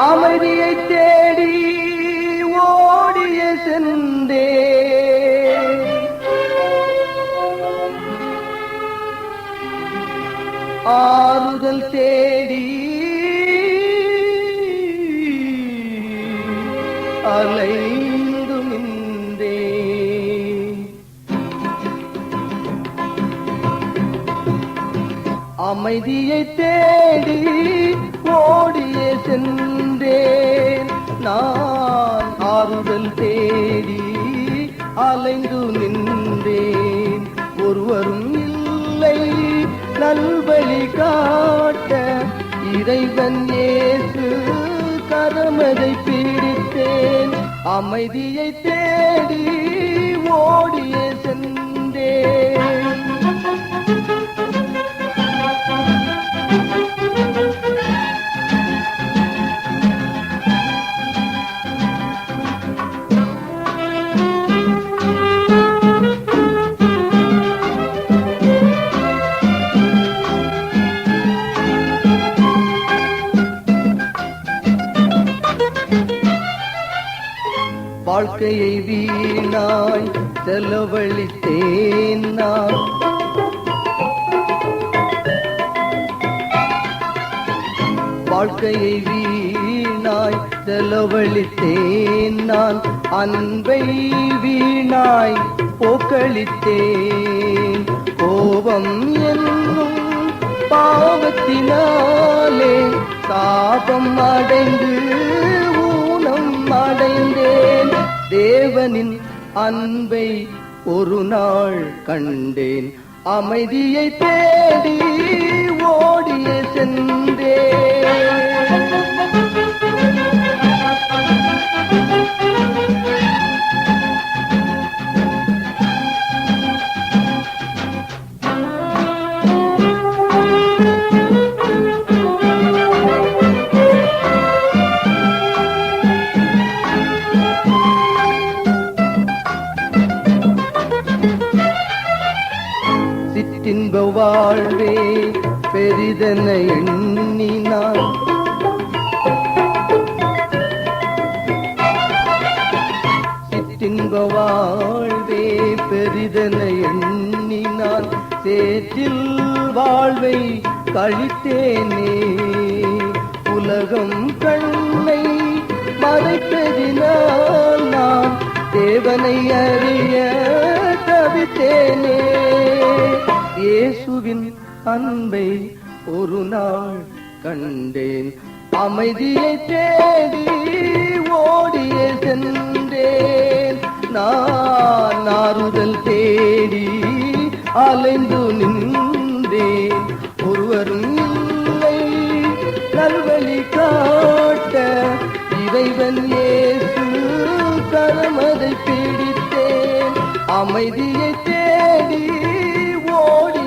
அமைதியை தேடி அமைதியை தேடி ஓடியே சென்றேன். நான் ஆறுதல் தேடி அலைந்து நின்றேன். ஒருவரும் இல்லை நல்வழி காட்ட இறைவன் இயேசு கரமதை பிடித்தேன். அமைதியை தேடி ஓடியே சென்றேன். வாழ்க்கையை வீணாய் செலவழித்தேன் நான். வாழ்க்கையை வீணாய் செலவழித்தேன் நான். அன்பை வீணாய் போக்களித்தேன் கோபம் என்னும் பாவத்தினாலே சாபம் அடைந்து தேவனின் அன்பை ஒரு நாள் கண்டேன். அமைதியை தேடி ஓடிய சென்றேன். இன்ப வாழ்வே பெரிதென எண்ணினான். சிற்றின்ப வாழ்வே பெரிதென எண்ணினான். சேற்றில் வாழ்வை கழித்தேனே. உலகம் கண்ணை மறைப்பதினால் நான் தேவனை அறிய தவித்தேனே. இயேசுவின் அன்பை ஒரு நாள் கண்டேன். அமைதியை தேடி ஓடிய சென்றேன். நான் ஆறுதல் தேடி அலைந்து நின்றேன். ஒருவரும் இல்லை நல்வழி காட்ட இறைவன் இயேசு கரமதை பிடித்தேன். அமைதியை தேடி amor.